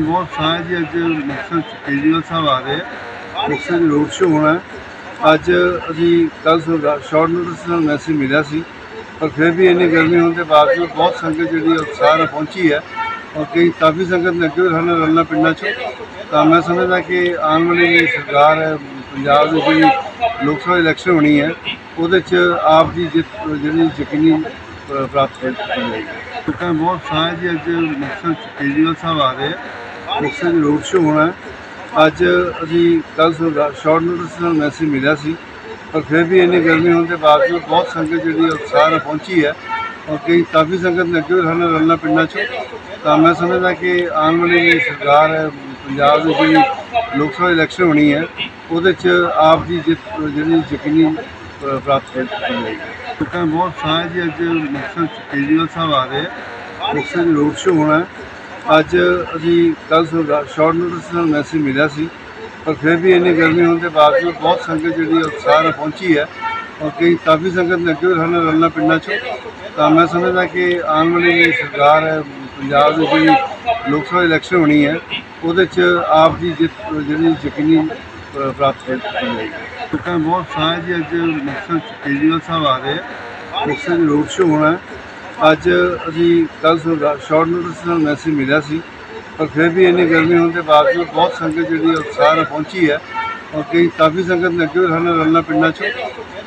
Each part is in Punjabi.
ਬਹੁਤ ਸਾਂਝ ਜੀ, ਅੱਜ ਮੁਕਤਸਰ ਚ ਕੇਜਰੀਵਾਲ ਸਾਹਿਬ ਆ ਰਹੇ ਆ। ਮੁਕਤਸਰ ਚ ਰੋਡ ਸ਼ੋ ਹੋਣਾ ਹੈ। ਅੱਜ ਅਸੀਂ ਕੱਲ ਸ਼ਾਰਟ ਨੋਟਿਸ ਨਾਲ ਮੈਸੇਜ ਮਿਲਿਆ ਸੀ, ਪਰ ਫਿਰ ਵੀ ਇੰਨੀ ਗਰਮੀ ਹੋਣ ਦੇ ਬਾਵਜੂਦ ਬਹੁਤ ਸੰਗਤ ਜਿਹੜੀ ਉਤਸ਼ਾਹ ਨਾਲ ਪਹੁੰਚੀ ਹੈ। ਔਰ ਕਈ ਕਾਫੀ ਸੰਗਤ ਨੇ ਅੱਗੇ ਹਨ ਸਾਡੇ ਰਲਣਾ ਪਿੰਡਾਂ 'ਚ। ਤਾਂ ਮੈਂ ਸਮਝਦਾ ਕਿ ਆਉਣ ਵਾਲੀ ਜਿਹੜੀ ਸਰਕਾਰ ਹੈ, ਪੰਜਾਬ ਦੀ ਜਿਹੜੀ ਲੋਕ ਸਭਾ ਇਲੈਕਸ਼ਨ ਹੋਣੀ ਹੈ, ਉਹਦੇ 'ਚ ਆਪ ਦੀ ਜਿੱਤ, ਜਿਹੜੀ ਯਕੀਨੀ ਪ੍ਰਾਪਤ ਕੀਤੀ ਜਾਏਗੀ। ਲੋਕਾਂ ਦਾ ਬਹੁਤ ਸਾਂਝ ਜੀ, ਅੱਜ ਮੁਕਤਸਰ ਚ ਕੇਜਰੀਵਾਲ ਸਾਹਿਬ ਆ ਰਹੇ ਆ। ਮੁਕਤਸਰ ਚ ਰੋਡ ਸ਼ੋ ਹੋਣਾ ਅੱਜ ਅਸੀਂ ਕੱਲ ਸ਼ਾਰਟ ਨੋਟਿਸ ਨਾਲ ਮੈਸੇਜ ਮਿਲਿਆ ਸੀ, ਪਰ ਫਿਰ ਵੀ ਇੰਨੀ ਗਰਮੀ ਹੋਣ ਦੇ ਬਾਵਜੂਦ ਬਹੁਤ ਸੰਗਤ ਜਿਹੜੀ ਉਤਸ਼ਾਹ ਨਾਲ ਪਹੁੰਚੀ ਹੈ। ਔਰ ਕਈ ਕਾਫੀ ਸੰਗਤ ਨੇ ਹੋਈ ਹਨ ਰਲਣਾ ਪਿੰਡਾਂ 'ਚ। ਤਾਂ ਮੈਂ ਸਮਝਦਾ ਕਿ ਆਉਣ ਵਾਲੀ ਜਿਹੜੀ ਸਰਕਾਰ ਹੈ, ਪੰਜਾਬ ਦੀ ਜਿਹੜੀ ਲੋਕ ਸਭਾ ਇਲੈਕਸ਼ਨ ਹੋਣੀ ਹੈ, ਉਹਦੇ 'ਚ ਆਪ ਦੀ ਜਿੱਤ ਜਿਹੜੀ ਯਕੀਨੀ ਪ੍ਰਾਪਤ ਕੀਤੀ ਜਾਏਗੀ ਬਹੁਤ ਸਾਂਝ ਜੀ, ਅੱਜ ਮੁਕਤਸਰ ਚ ਕੇਜਰੀਵਾਲ ਸਾਹਿਬ ਆ ਰਹੇ ਆ ਮੁਕਤਸਰ ਚ ਰੋਡ ਸ਼ੋ ਹੋਣਾ ਅੱਜ ਅਸੀਂ ਕੱਲ ਸ਼ਾਰਟ ਨੋਟਿਸ ਨਾਲ ਮੈਸੇਜ ਮਿਲਿਆ ਸੀ, ਪਰ ਫਿਰ ਵੀ ਇੰਨੀ ਗਰਮੀ ਹੋਣ ਦੇ ਬਾਵਜੂਦ ਬਹੁਤ ਸੰਗਤ ਜਿਹੜੀ ਉਤਸ਼ਾਹ ਨਾਲ ਪਹੁੰਚੀ ਹੈ। ਔਰ ਕਈ ਕਾਫੀ ਸੰਗਤ ਨੇ ਅੱਗੇ ਹਨ ਸਾਡੇ ਰਲਣਾ ਪਿੰਡਾਂ 'ਚ। ਤਾਂ ਮੈਂ ਸਮਝਦਾ ਕਿ ਆਉਣ ਵਾਲੀ ਜਿਹੜੀ ਸਰਕਾਰ ਹੈ, ਪੰਜਾਬ ਦੀ ਜਿਹੜੀ ਲੋਕ ਸਭਾ ਇਲੈਕਸ਼ਨ ਹੋਣੀ ਹੈ, ਉਹਦੇ 'ਚ ਆਪ ਦੀ ਜਿੱਤ ਜਿਹੜੀ ਯਕੀਨੀ ਪ੍ਰਾਪਤ ਕੀਤੀ ਜਾਏਗੀ। ਲੋਕਾਂ ਬਹੁਤ ਸਾਹ ਜੀ, ਅੱਜ ਮੁਕਤਸਰ ਚ ਕੇਜਰੀਵਾਲ ਸਾਹਿਬ ਆ ਰਹੇ ਆ ਮੁਕਤਸਰ ਚ ਰੋਡ ਸ਼ੋ ਹੋਣਾ ਅੱਜ ਅਸੀਂ ਕੱਲ ਸ਼ਾਰਟ ਨੋਟਿਸ ਨਾਲ ਮੈਸੇਜ ਮਿਲਿਆ ਸੀ, ਪਰ ਫਿਰ ਵੀ ਇੰਨੀ ਗਰਮੀ ਹੋਣ ਦੇ ਬਾਵਜੂਦ ਬਹੁਤ ਸੰਗਤ ਜਿਹੜੀ ਉਤਸ਼ਾਹ ਨਾਲ ਪਹੁੰਚੀ ਹੈ। ਔਰ ਕਈ ਕਾਫੀ ਸੰਗਤ ਨੇ ਅੱਗੇ ਹਨ ਸਾਡੇ ਰਲਣਾ ਪਿੰਡਾਂ 'ਚ।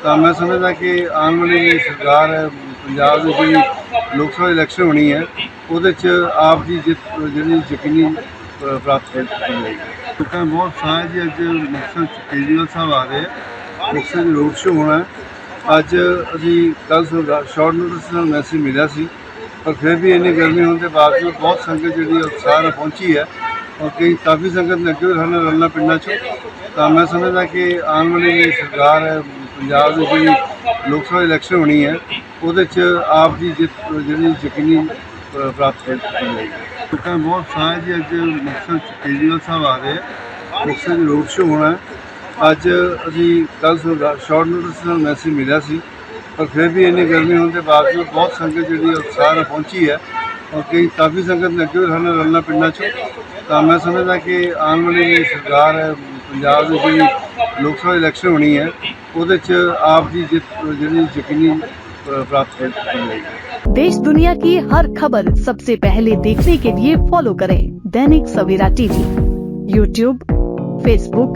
ਤਾਂ ਮੈਂ ਸਮਝਦਾ ਕਿ ਆਉਣ ਵਾਲੀ ਜਿਹੜੀ ਸਰਕਾਰ ਹੈ, ਪੰਜਾਬ ਦੀ ਜਿਹੜੀ ਲੋਕ ਸਭਾ ਇਲੈਕਸ਼ਨ ਹੋਣੀ ਹੈ, ਉਹਦੇ 'ਚ ਆਪ ਦੀ ਜਿੱਤ, ਜਿਹੜੀ ਯਕੀਨੀ ਪ੍ਰਾਪਤ ਕੀਤੀ ਜਾਏਗੀ। ਲੋਕਾਂ ਬਹੁਤ ਸਾਂਝ ਜੀ, ਅੱਜ ਮੁਕਤਸਰ ਚ ਕੇਜਰੀਵਾਲ ਸਾਹਿਬ ਆ ਰਹੇ ਆ ਮੁਕਤਸਰ ਰੋਡ ਸ਼ੋ ਹੋਣਾ ਅੱਜ ਅਸੀਂ ਕੱਲ ਸ਼ਾਰਟ ਨੋਟਿਸ ਨਾਲ ਮੈਸੇਜ ਮਿਲਿਆ ਸੀ, ਪਰ ਫਿਰ ਵੀ ਇੰਨੀ ਗਰਮੀ ਹੋਣ ਦੇ ਬਾਵਜੂਦ ਬਹੁਤ ਸੰਗਤ ਜਿਹੜੀ ਉਤਸ਼ਾਹ ਪਹੁੰਚੀ ਹੈ। ਔਰ ਕਈ ਕਾਫੀ ਸੰਗਤ ਲੱਗੇ ਹੋਏ ਵੀ ਰਲਣਾ ਪਿੰਡਾਂ 'ਚ। ਤਾਂ ਮੈਂ ਸਮਝਦਾ ਕਿ ਆਉਣ ਵਾਲੀ ਜਿਹੜੀ ਸਰਕਾਰ ਹੈ, ਪੰਜਾਬ ਦੀ ਜਿਹੜੀ ਲੋਕ ਸਭਾ ਇਲੈਕਸ਼ਨ ਹੋਣੀ ਹੈ, ਉਹਦੇ 'ਚ ਆਪ ਦੀ ਜਿੱਤ, ਜਿਹੜੀ ਯਕੀਨੀ ਪ੍ਰਾਪਤ ਕੀਤੀ ਜਾਏਗੀ ਲੋਕਾਂ ਦਾ ਬਹੁਤ ਸਾਂਝ ਜੀ, ਅੱਜ ਮੁਕਤਸਰ ਚ ਕੇਜਰੀਵਾਲ ਸਾਹਿਬ ਆ ਰਹੇ ਆ। ਮੁਕਤਸਰ ਚ ਰੋਡ ਸ਼ੋ ਹੋਣਾ ਅੱਜ ਅਸੀਂ ਕੱਲ ਸ਼ਾਰਟ ਨੋਟਿਸ ਨਾਲ ਮੈਸੇਜ ਮਿਲਿਆ ਸੀ ਪਰ ਫਿਰ ਵੀ ਇੰਨੀ ਗਰਮੀ ਹੋਣ ਦੇ ਬਾਵਜੂਦ ਬਹੁਤ ਸੰਗਤ ਜਿਹੜੀ ਉਤਸ਼ਾਹ ਨਾਲ ਪਹੁੰਚੀ ਹੈ ਔਰ ਕਈ ਕਾਫੀ ਸੰਗਤ ਨੇ ਅੱਗੇ ਵੀ ਸਾਡੇ ਨਾਲ ਰਲਣਾ ਪਿੰਡਾਂ 'ਚ ਤਾਂ ਮੈਂ ਸਮਝਦਾ ਕਿ ਆਉਣ ਵਾਲੀ ਜਿਹੜੀ ਸਰਕਾਰ ਹੈ ਪੰਜਾਬ ਦੀ ਜਿਹੜੀ ਲੋਕ ਸਭਾ ਇਲੈਕਸ਼ਨ ਹੋਣੀ ਹੈ ਉਹਦੇ 'ਚ ਆਪ ਦੀ ਜਿੱਤ ਜਿਹੜੀ ਯਕੀਨੀ ਅ, ਪ੍ਰਾਪਤ ਕੀਤੀ ਜਾਏਗੀ देश दुनिया की हर खबर सबसे पहले देखने के लिए फॉलो करें Dainik Savera TV YouTube Facebook